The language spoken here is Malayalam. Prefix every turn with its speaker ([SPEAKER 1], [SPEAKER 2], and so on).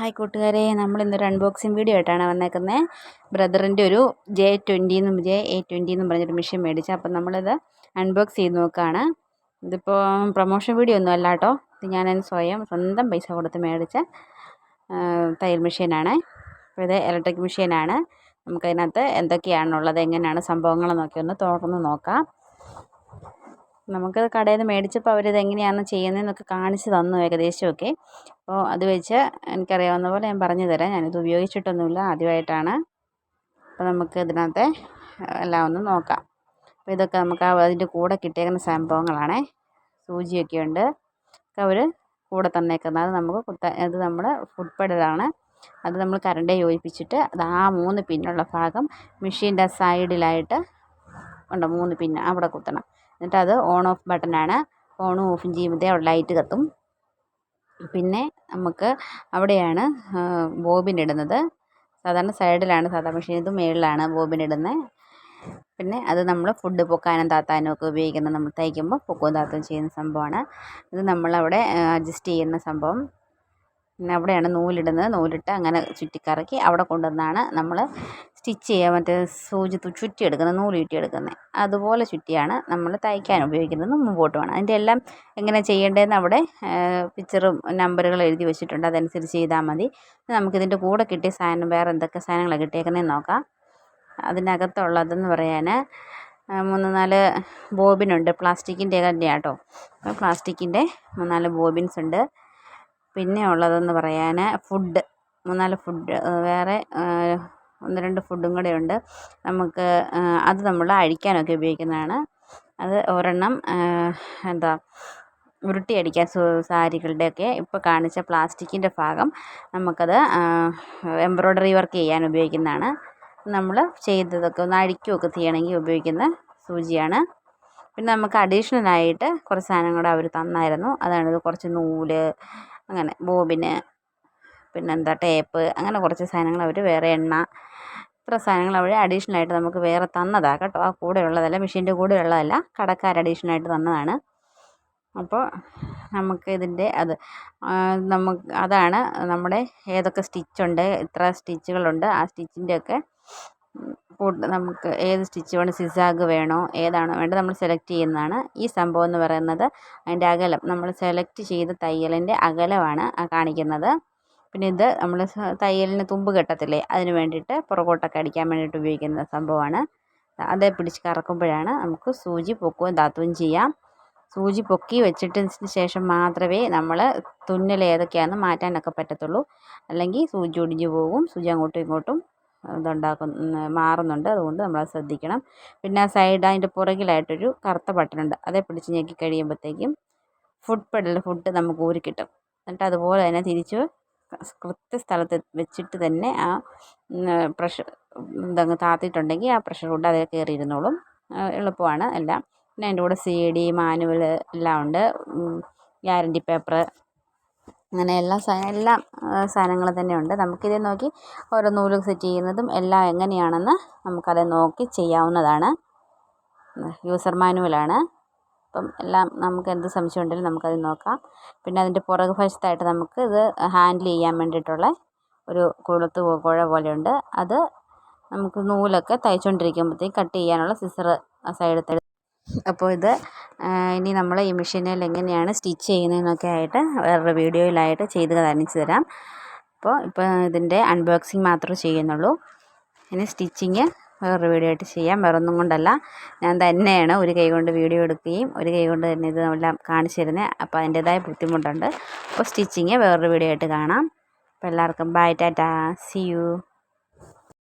[SPEAKER 1] ഹായ് കൂട്ടുകാരെ നമ്മൾ ഇന്നൊരു അൺബോക്സിങ് വീഡിയോ ആയിട്ടാണ് വന്നേക്കുന്നത് ബ്രദറിന്റെ ഒരു ജെ ട്വന്റി എന്നും ജെ എ ട്വന്റി എന്നും പറഞ്ഞൊരു മെഷീൻ മേടിച്ചു അപ്പം നമ്മളിത് അൺബോക്സ് ചെയ്ത് നോക്കുകയാണ് ഇതിപ്പോൾ പ്രൊമോഷൻ വീഡിയോ ഒന്നും അല്ല കേട്ടോ ഇത് ഞാൻ സ്വയം സ്വന്തം പൈസ കൊടുത്ത് മേടിച്ച തയ്യൽ മെഷീനാണ് അപ്പോൾ ഇത് ഇലക്ട്രിക് മെഷീനാണ് നമുക്കതിനകത്ത് എന്തൊക്കെയാണുള്ളത് എങ്ങനെയാണ് സംഭവങ്ങളെന്നൊക്കെ ഒന്ന് തുറന്ന് നോക്കാം. നമുക്കത് കടയിൽ നിന്ന് മേടിച്ചപ്പോൾ അവരിത് എങ്ങനെയാണ് ചെയ്യുന്നതെന്നൊക്കെ കാണിച്ച് തന്നു ഏകദേശമൊക്കെ. അപ്പോൾ അത് വെച്ച് എനിക്കറിയാവുന്ന പോലെ ഞാൻ പറഞ്ഞു തരാം. ഞാനിത് ഉപയോഗിച്ചിട്ടൊന്നുമില്ല ആദ്യമായിട്ടാണ്. അപ്പോൾ നമുക്ക് ഇതിനകത്തെ എല്ലാം ഒന്ന് നോക്കാം. അപ്പോൾ ഇതൊക്കെ നമുക്ക് അതിന്റെ കൂടെ കിട്ടിയേക്കുന്ന സംഭവങ്ങളാണ്. സൂചിയൊക്കെ ഉണ്ട്. അവർ കൂടെ തന്നേക്കുന്നത്. അത് നമുക്ക് കുത്ത അത് നമ്മൾ ഫുഡ് പെഡലാണ് അത് നമ്മൾ കറണ്ടെ യോജിപ്പിച്ചിട്ട് അത് ആ മൂന്ന് പിന്നുള്ള ഭാഗം മെഷീന്റെ സൈഡിലായിട്ട് ഉണ്ട് മൂന്ന് പിന്ന് അവിടെ കുത്തണം. എന്നിട്ട് അത് ഓൺ ഓഫ് ബട്ടണാണ് ഓണും ഓഫും ചെയ്യുമ്പോഴത്തേ അവിടെ ലൈറ്റ് കത്തും. പിന്നെ നമുക്ക് അവിടെയാണ് ബോബിൻ ഇടുന്നത്. സാധാരണ സൈഡിലാണ് സാധാ മെഷീൻ ഇത് മുകളിലാണ് ബോബിൻ ഇടുന്നത് പിന്നെ അത് നമ്മൾ ഫുഡ് പൊക്കാനും താത്താനും ഒക്കെ ഉപയോഗിക്കുന്നത് നമ്മൾ തയ്ക്കുമ്പോൾ പൊക്കവും താത്തുകയും ചെയ്യുന്ന സംഭവമാണ്. ഇത് നമ്മളവിടെ അഡ്ജസ്റ്റ് ചെയ്യുന്ന സംഭവം. പിന്നെ അവിടെയാണ് നൂലിടുന്നത്. നൂലിട്ട് അങ്ങനെ ചുറ്റിക്കറക്കി അവിടെ കൊണ്ടുവന്നാണ് നമ്മൾ സ്റ്റിച്ച് ചെയ്യുക മറ്റേ സൂചി ചുറ്റിയെടുക്കുന്നത് നൂൽ ചുറ്റിയെടുക്കുന്നത് അതുപോലെ ചുറ്റിയാണ് നമ്മൾ തയ്ക്കാൻ ഉപയോഗിക്കുന്നത്. മുമ്പോട്ട് വേണം. അതിന്റെ എല്ലാം എങ്ങനെ ചെയ്യേണ്ടതെന്ന് അവിടെ പിക്ചറും നമ്പറുകൾ എഴുതി വെച്ചിട്ടുണ്ട്. അതനുസരിച്ച് ചെയ്താൽ മതി. നമുക്കിതിന്റെ കൂടെ കിട്ടിയ സാധനം വേറെ എന്തൊക്കെ സാധനങ്ങളാണ് കിട്ടിയേക്കുന്നതെന്ന് നോക്കാം. അതിനകത്തുള്ളതെന്ന് പറയാൻ മൂന്ന് നാല് ബോബിനുണ്ട്. പ്ലാസ്റ്റിക്കിന്റെ തന്നെയാണ് കേട്ടോ. പ്ലാസ്റ്റിക്കിന്റെ മൂന്നാൽ ബോബിൻസ് ഉണ്ട് പിന്നെ ഉള്ളതെന്ന് പറയാൻ ഫുഡ് മൂന്നാൽ ഫുഡ് വേറെ ഒന്ന് രണ്ട് ഫുഡും കൂടെ ഉണ്ട്. നമുക്ക് അത് നമ്മൾ അഴിക്കാനൊക്കെ ഉപയോഗിക്കുന്നതാണ്. അത് ഒരെണ്ണം എന്താ ഉരുട്ടി അടിക്കാൻ സാരികളുടെയൊക്കെ ഇപ്പോൾ കാണിച്ച പ്ലാസ്റ്റിക്കിന്റെ ഭാഗം നമുക്കത് എംബ്രോയ്ഡറി വർക്ക് ചെയ്യാൻ ഉപയോഗിക്കുന്നതാണ്. നമ്മൾ ചെയ്തതൊക്കെ ഒന്ന് അഴിക്കുകയൊക്കെ ചെയ്യണമെങ്കിൽ ഉപയോഗിക്കുന്ന സൂചിയാണ്. പിന്നെ നമുക്ക് അഡീഷണലായിട്ട് കുറച്ച് സാധനം കൂടെ അവർ തന്നായിരുന്നു അതാണിത് കുറച്ച് നൂൽ അങ്ങനെ ബോബിന് പിന്നെന്താ ടേപ്പ് അങ്ങനെ കുറച്ച് സാധനങ്ങൾ അവർ വേറെ എണ്ണ ഇത്ര സാധനങ്ങൾ അവർ അഡീഷണൽ ആയിട്ട് നമുക്ക് വേറെ തന്നതാണ് കേട്ടോ. ആ കൂടെ ഉള്ളതല്ല മെഷീന്റെ കൂടെ ഉള്ളതല്ല കടക്കാർ അഡീഷണൽ ആയിട്ട് തന്നതാണ്. അപ്പോൾ നമുക്ക് ഇതിന്റെ അത് നമുക്ക് അതാണ് നമ്മുടെ ഏതൊക്കെ സ്റ്റിച്ചുണ്ട് ഇത്ര സ്റ്റിച്ചുകളുണ്ട് ആ സ്റ്റിച്ചിന്റെയൊക്കെ നമുക്ക് ഏത് സ്റ്റിച്ച് വേണം സിസാഗ് വേണോ ഏതാണോ വേണ്ടത് നമ്മൾ സെലക്ട് ചെയ്യുന്നതാണ്. ഈ സംഭവം എന്ന് പറയുന്നത് അതിന്റെ അകലം. നമ്മൾ സെലക്ട് ചെയ്ത തയ്യലിന്റെ അകലമാണ് കാണിക്കുന്നത്. പിന്നെ ഇത് നമ്മൾ തയ്യലിന് തുമ്പ് കെട്ടത്തില്ലേ അതിന് വേണ്ടിയിട്ട് പുറകോട്ടൊക്കെ അടിക്കാൻ വേണ്ടിയിട്ട് ഉപയോഗിക്കുന്ന സംഭവമാണ്. അതേ പിടിച്ച് കറക്കുമ്പോഴാണ് നമുക്ക് സൂചി പൊക്കുകയും താത്തുകയും ചെയ്യാം. സൂചി പൊക്കി വെച്ചിട്ടതിന് ശേഷം മാത്രമേ നമ്മൾ തുന്നൽ ഏതൊക്കെയാണെന്ന് മാറ്റാനൊക്കെ പറ്റത്തുള്ളൂ. അല്ലെങ്കിൽ സൂചി ഒടിഞ്ഞു പോകും സൂചി അങ്ങോട്ടും ഇങ്ങോട്ടും ഇതുണ്ടാക്കും മാറുന്നുണ്ട്. അതുകൊണ്ട് നമ്മളത് ശ്രദ്ധിക്കണം. പിന്നെ സൈഡ് അതിന്റെ പുറകിലായിട്ടൊരു കറുത്ത ബട്ടണുണ്ട്. അതേ പിടിച്ച് ഞെക്കി കഴിയുമ്പോഴത്തേക്കും ഫുഡ് പെഡൽ ഫുഡ് നമുക്ക് ഊരി കിട്ടും. എന്നിട്ട് അതുപോലെ തന്നെ തിരിച്ച് കൃത്യ സ്ഥലത്ത് വെച്ചിട്ട് തന്നെ ആ പ്രഷർ ഇതങ്ങ് താത്തിയിട്ടുണ്ടെങ്കിൽ ആ പ്രഷർ ഫുഡ് അതിൽ കയറി ഇരുന്നോളും എളുപ്പമാണ് എല്ലാം. പിന്നെ അതിന്റെ കൂടെ സി ഡി മാനുവൽ എല്ലാം ഉണ്ട്. ഗ്യാരണ്ടി പേപ്പർ അങ്ങനെ എല്ലാ എല്ലാം സാധനങ്ങൾ തന്നെ ഉണ്ട്. നമുക്കിതിൽ നോക്കി ഓരോ നൂൽ സെറ്റ് ചെയ്യുന്നതും എല്ലാം എങ്ങനെയാണെന്ന് നമുക്കത് നോക്കി ചെയ്യാവുന്നതാണ്. യൂസർ മാനുവലാണ് അപ്പം എല്ലാം നമുക്ക് എന്ത് സംശയം ഉണ്ടെങ്കിലും നമുക്കത് നോക്കാം. പിന്നെ അതിന്റെ പുറകു വശത്തായിട്ട് നമുക്ക് ഇത് ഹാൻഡിൽ ചെയ്യാൻ വേണ്ടിയിട്ടുള്ള ഒരു കൊളുത്ത് കുഴ പോലെയുണ്ട്. അത് നമുക്ക് നൂലൊക്കെ തയ്ച്ചുകൊണ്ടിരിക്കുമ്പോഴത്തേക്ക് കട്ട് ചെയ്യാനുള്ള സിസർ ആ സൈഡത്തെ അപ്പോൾ ഇത് ഇനി നമ്മൾ ഈ മെഷീനിൽ എങ്ങനെയാണ് സ്റ്റിച്ച് ചെയ്യുന്നതെന്നൊക്കെ ആയിട്ട് വേറൊരു വീഡിയോയിലായിട്ട് ചെയ്ത് കാണിച്ചു തരാം. അപ്പോൾ ഇപ്പോൾ ഇതിന്റെ അൺബോക്സിങ് മാത്രമേ ചെയ്യുന്നുള്ളൂ. ഇനി സ്റ്റിച്ചിങ് വേറൊരു വീഡിയോ ആയിട്ട് ചെയ്യാം. വേറൊന്നും കൊണ്ടല്ല. ഞാൻ തന്നെയാണ് ഒരു കൈ കൊണ്ട് വീഡിയോ എടുക്കുകയും ഒരു കൈ കൊണ്ട് തന്നെ ഇതെല്ലാം കാണിച്ചു തരുന്നത്. അപ്പോൾ അതിന്റേതായ ബുദ്ധിമുട്ടുണ്ട്. അപ്പോൾ സ്റ്റിച്ചിങ് വേറൊരു വീഡിയോ ആയിട്ട് കാണാം. അപ്പോൾ എല്ലാവർക്കും ബൈ ടാറ്റാ സി യു